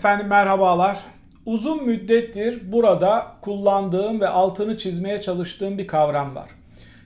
Efendim merhabalar. Uzun müddettir burada kullandığım ve altını çizmeye çalıştığım bir kavram var.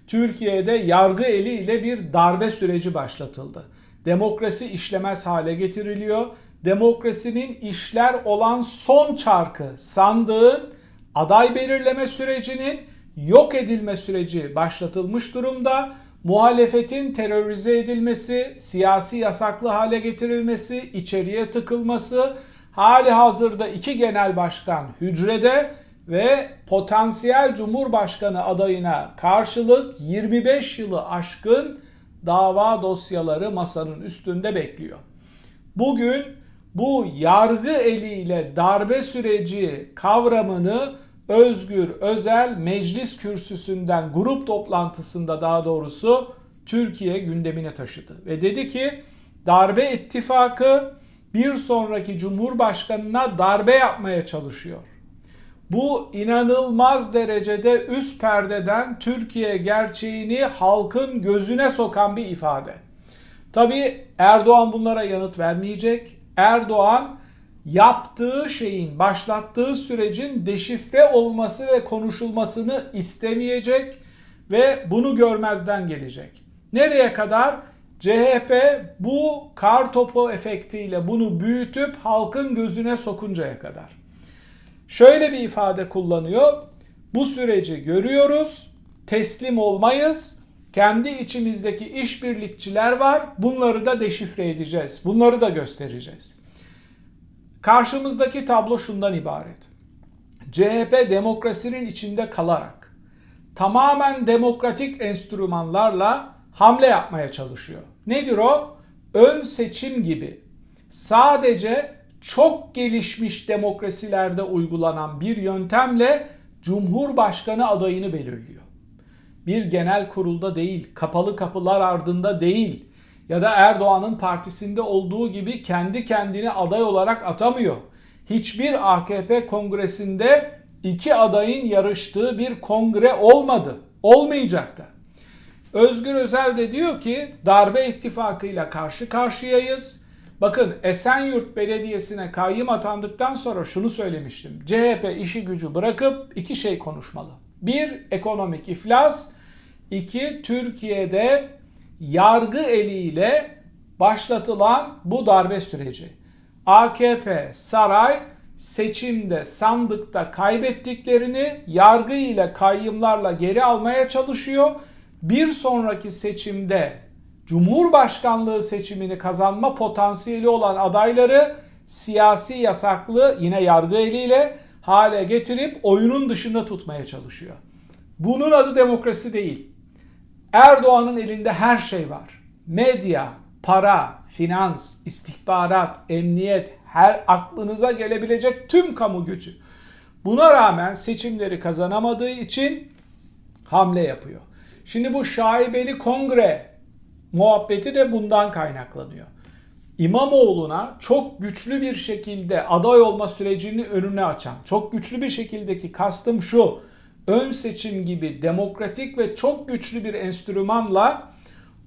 Türkiye'de yargı eli ile bir darbe süreci başlatıldı. Demokrasi işlemez hale getiriliyor. Demokrasinin işler olan son çarkı sandığın aday belirleme sürecinin yok edilme süreci başlatılmış durumda. Muhalefetin terörize edilmesi, siyasi yasaklı hale getirilmesi, içeriye tıkılması, hali hazırda iki genel başkan hücrede ve potansiyel cumhurbaşkanı adayına karşılık 25 yılı aşkın dava dosyaları masanın üstünde bekliyor. Bugün bu yargı eliyle darbe süreci kavramını Özgür Özel meclis kürsüsünden grup toplantısında daha doğrusu Türkiye gündemine taşıdı. Ve dedi ki darbe ittifakı bir sonraki cumhurbaşkanına darbe yapmaya çalışıyor. Bu inanılmaz derecede üst perdeden Türkiye gerçeğini halkın gözüne sokan bir ifade. Tabi Erdoğan bunlara yanıt vermeyecek. Erdoğan yaptığı şeyin, başlattığı sürecin deşifre olması ve konuşulmasını istemeyecek ve bunu görmezden gelecek. Nereye kadar? CHP bu kar topu efektiyle bunu büyütüp halkın gözüne sokuncaya kadar. Şöyle bir ifade kullanıyor. Bu süreci görüyoruz. Teslim olmayız. Kendi içimizdeki işbirlikçiler var. Bunları da deşifre edeceğiz. Bunları da göstereceğiz. Karşımızdaki tablo şundan ibaret. CHP demokrasinin içinde kalarak tamamen demokratik enstrümanlarla hamle yapmaya çalışıyor. Nedir o? Ön seçim gibi sadece çok gelişmiş demokrasilerde uygulanan bir yöntemle Cumhurbaşkanı adayını belirliyor. Bir genel kurulda değil, kapalı kapılar ardında değil ya da Erdoğan'ın partisinde olduğu gibi kendi kendini aday olarak atamıyor. Hiçbir AKP kongresinde iki adayın yarıştığı bir kongre olmadı. Olmayacak da. Özgür Özel de diyor ki darbe ittifakıyla karşı karşıyayız. Bakın Esenyurt Belediyesi'ne kayyım atandıktan sonra şunu söylemiştim. CHP işi gücü bırakıp iki şey konuşmalı. Bir, ekonomik iflas. İki, Türkiye'de yargı eliyle başlatılan bu darbe süreci. AKP, saray seçimde, sandıkta kaybettiklerini yargı ile kayyımlarla geri almaya çalışıyor. Bir sonraki seçimde Cumhurbaşkanlığı seçimini kazanma potansiyeli olan adayları siyasi yasaklı yine yargı eliyle hale getirip oyunun dışında tutmaya çalışıyor. Bunun adı demokrasi değil. Erdoğan'ın elinde her şey var. Medya, para, finans, istihbarat, emniyet, her aklınıza gelebilecek tüm kamu gücü. Buna rağmen seçimleri kazanamadığı için hamle yapıyor. Şimdi bu şaibeli kongre muhabbeti de bundan kaynaklanıyor. İmamoğlu'na çok güçlü bir şekilde aday olma sürecini önüne açan, çok güçlü bir şekildeki kastım şu, ön seçim gibi demokratik ve çok güçlü bir enstrümanla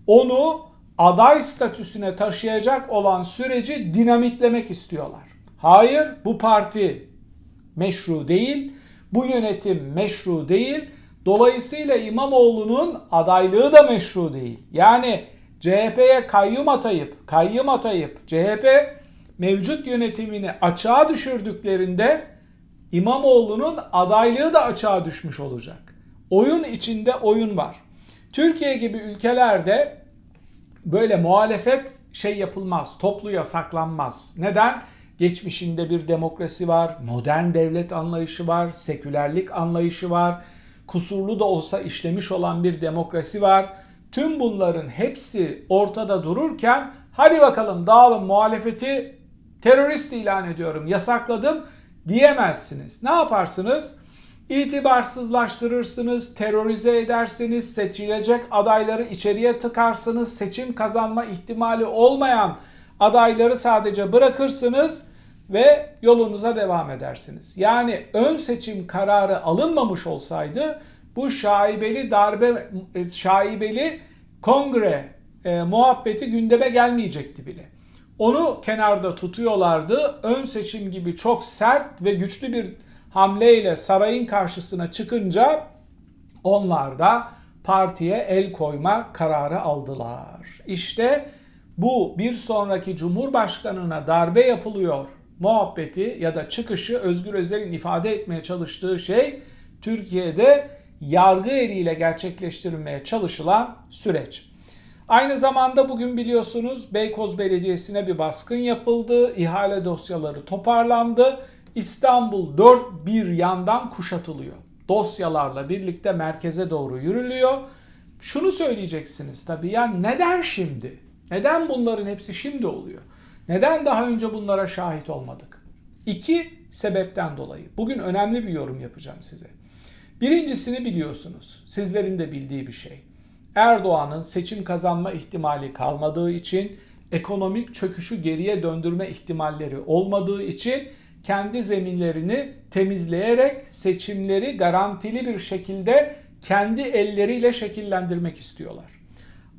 onu aday statüsüne taşıyacak olan süreci dinamitlemek istiyorlar. Hayır, bu parti meşru değil, bu yönetim meşru değil. Dolayısıyla İmamoğlu'nun adaylığı da meşru değil. Yani CHP'ye kayyum atayıp, kayyum atayıp CHP mevcut yönetimini açığa düşürdüklerinde İmamoğlu'nun adaylığı da açığa düşmüş olacak. Oyun içinde oyun var. Türkiye gibi ülkelerde böyle muhalefet şey yapılmaz, toplu yasaklanmaz. Neden? Geçmişinde bir demokrasi var, modern devlet anlayışı var, sekülerlik anlayışı var, kusurlu da olsa işlemiş olan bir demokrasi var. Tüm bunların hepsi ortada dururken hadi bakalım dağılın muhalefeti terörist ilan ediyorum, yasakladım diyemezsiniz. Ne yaparsınız? İtibarsızlaştırırsınız, terörize edersiniz, seçilecek adayları içeriye tıkarsınız, seçim kazanma ihtimali olmayan adayları sadece bırakırsınız ve yolunuza devam edersiniz. Yani ön seçim kararı alınmamış olsaydı bu şaibeli darbe şaibeli kongre e, muhabbeti gündeme gelmeyecekti bile. Onu kenarda tutuyorlardı. Ön seçim gibi çok sert ve güçlü bir hamleyle sarayın karşısına çıkınca onlar da partiye el koyma kararı aldılar. İşte bu bir sonraki cumhurbaşkanına darbe yapılıyor muhabbeti ya da çıkışı Özgür Özel'in ifade etmeye çalıştığı şey Türkiye'de yargı eliyle gerçekleştirilmeye çalışılan süreç. Aynı zamanda bugün biliyorsunuz Beykoz Belediyesi'ne bir baskın yapıldı. İhale dosyaları toparlandı. İstanbul dört bir yandan kuşatılıyor. Dosyalarla birlikte merkeze doğru yürülüyor. Şunu söyleyeceksiniz tabii ya neden şimdi? Neden bunların hepsi şimdi oluyor? Neden daha önce bunlara şahit olmadık? İki sebepten dolayı. Bugün önemli bir yorum yapacağım size. Birincisini biliyorsunuz. Sizlerin de bildiği bir şey. Erdoğan'ın seçim kazanma ihtimali kalmadığı için, ekonomik çöküşü geriye döndürme ihtimalleri olmadığı için kendi zeminlerini temizleyerek seçimleri garantili bir şekilde kendi elleriyle şekillendirmek istiyorlar.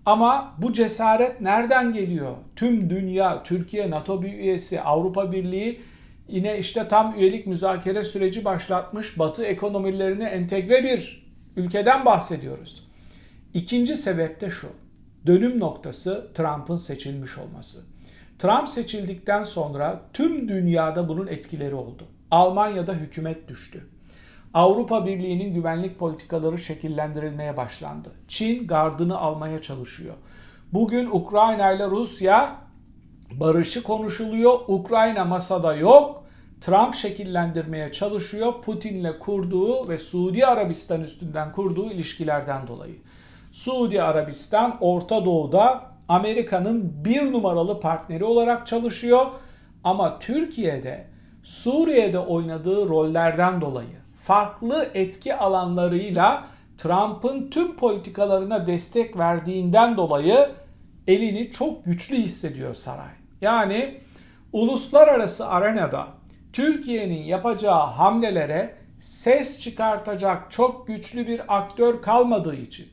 Ama bu cesaret nereden geliyor? Tüm dünya, Türkiye NATO bir üyesi, Avrupa Birliği yine işte tam üyelik müzakere süreci başlatmış Batı ekonomilerine entegre bir ülkeden bahsediyoruz. İkinci sebep de şu. Dönüm noktası Trump'ın seçilmiş olması. Trump seçildikten sonra tüm dünyada bunun etkileri oldu. Almanya'da hükümet düştü. Avrupa Birliği'nin güvenlik politikaları şekillendirilmeye başlandı. Çin gardını almaya çalışıyor. Bugün Ukrayna ile Rusya barışı konuşuluyor. Ukrayna masada yok. Trump şekillendirmeye çalışıyor. Putin'le kurduğu ve Suudi Arabistan üstünden kurduğu ilişkilerden dolayı. Suudi Arabistan Orta Doğu'da Amerika'nın bir numaralı partneri olarak çalışıyor. Ama Türkiye'de Suriye'de oynadığı rollerden dolayı farklı etki alanlarıyla Trump'ın tüm politikalarına destek verdiğinden dolayı elini çok güçlü hissediyor saray. Yani uluslararası arenada Türkiye'nin yapacağı hamlelere ses çıkartacak çok güçlü bir aktör kalmadığı için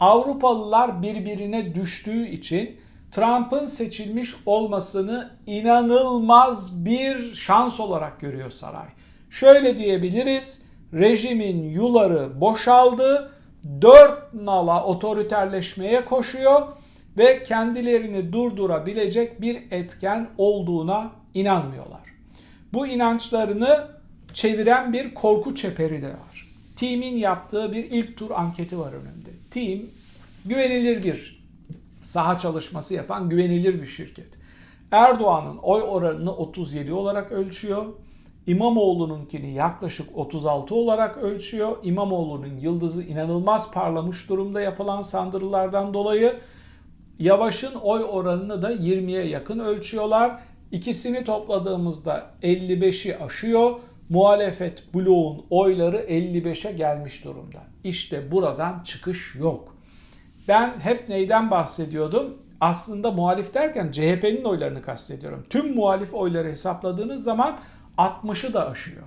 Avrupalılar birbirine düştüğü için Trump'ın seçilmiş olmasını inanılmaz bir şans olarak görüyor saray. Şöyle diyebiliriz, rejimin yuları boşaldı, dört nala otoriterleşmeye koşuyor ve kendilerini durdurabilecek bir etken olduğuna inanmıyorlar. Bu inançlarını çeviren bir korku çeperi de var. Team'in yaptığı bir ilk tur anketi var önümde. Team güvenilir bir saha çalışması yapan güvenilir bir şirket. Erdoğan'ın oy oranını 37 olarak ölçüyor. İmamoğlu'nunkini yaklaşık 36 olarak ölçüyor. İmamoğlu'nun yıldızı inanılmaz parlamış durumda yapılan sandırılardan dolayı. Yavaş'ın oy oranını da 20'ye yakın ölçüyorlar. İkisini topladığımızda 55'i aşıyor. Muhalefet bloğun oyları 55'e gelmiş durumda. İşte buradan çıkış yok. Ben hep neyden bahsediyordum? Aslında muhalif derken CHP'nin oylarını kastediyorum. Tüm muhalif oyları hesapladığınız zaman 60'ı da aşıyor.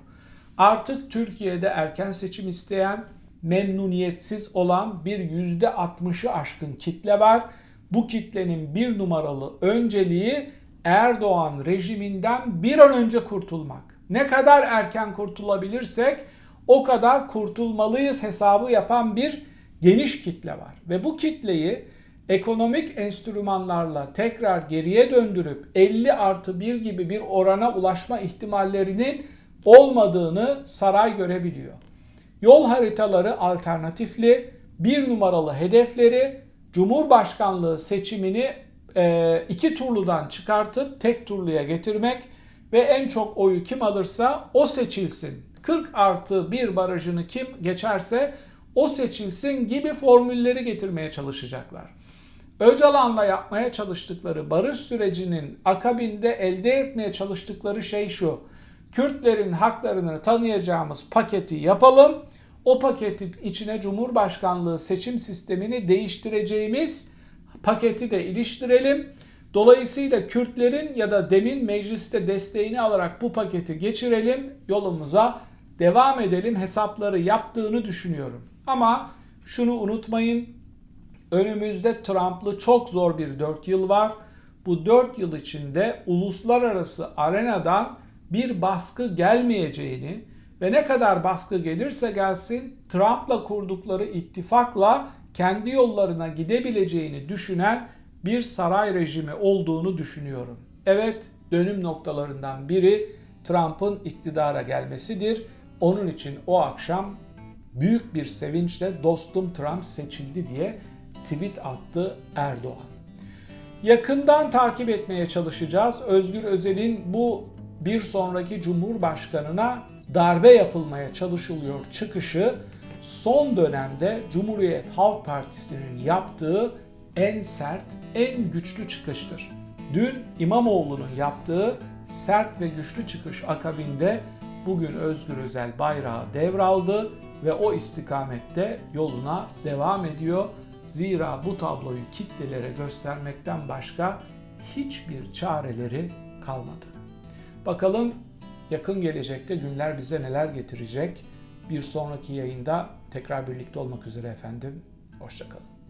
Artık Türkiye'de erken seçim isteyen, memnuniyetsiz olan bir %60'ı aşkın kitle var. Bu kitlenin bir numaralı önceliği Erdoğan rejiminden bir an önce kurtulmak. Ne kadar erken kurtulabilirsek o kadar kurtulmalıyız hesabı yapan bir geniş kitle var. Ve bu kitleyi ekonomik enstrümanlarla tekrar geriye döndürüp 50 artı 1 gibi bir orana ulaşma ihtimallerinin olmadığını saray görebiliyor. Yol haritaları alternatifli, bir numaralı hedefleri Cumhurbaşkanlığı seçimini e, iki turludan çıkartıp tek turluya getirmek ve en çok oyu kim alırsa o seçilsin. 40 artı 1 barajını kim geçerse o seçilsin gibi formülleri getirmeye çalışacaklar. Öcalan'la yapmaya çalıştıkları barış sürecinin akabinde elde etmeye çalıştıkları şey şu. Kürtlerin haklarını tanıyacağımız paketi yapalım. O paketin içine Cumhurbaşkanlığı seçim sistemini değiştireceğimiz paketi de iliştirelim. Dolayısıyla Kürtlerin ya da demin mecliste desteğini alarak bu paketi geçirelim, yolumuza devam edelim hesapları yaptığını düşünüyorum. Ama şunu unutmayın. Önümüzde Trump'lı çok zor bir 4 yıl var. bu 4 yıl içinde uluslararası arenadan bir baskı gelmeyeceğini ve ne kadar baskı gelirse gelsin Trump'la kurdukları ittifakla kendi yollarına gidebileceğini düşünen bir saray rejimi olduğunu düşünüyorum. Evet, dönüm noktalarından biri Trump'ın iktidara gelmesidir. Onun için o akşam büyük bir sevinçle dostum Trump seçildi diye tweet attı Erdoğan. Yakından takip etmeye çalışacağız. Özgür Özel'in bu bir sonraki Cumhurbaşkanına darbe yapılmaya çalışılıyor çıkışı son dönemde Cumhuriyet Halk Partisi'nin yaptığı en sert, en güçlü çıkıştır. Dün İmamoğlu'nun yaptığı sert ve güçlü çıkış akabinde bugün Özgür Özel bayrağı devraldı ve o istikamette yoluna devam ediyor. Zira bu tabloyu kitlelere göstermekten başka hiçbir çareleri kalmadı. Bakalım yakın gelecekte günler bize neler getirecek? Bir sonraki yayında tekrar birlikte olmak üzere efendim. Hoşçakalın.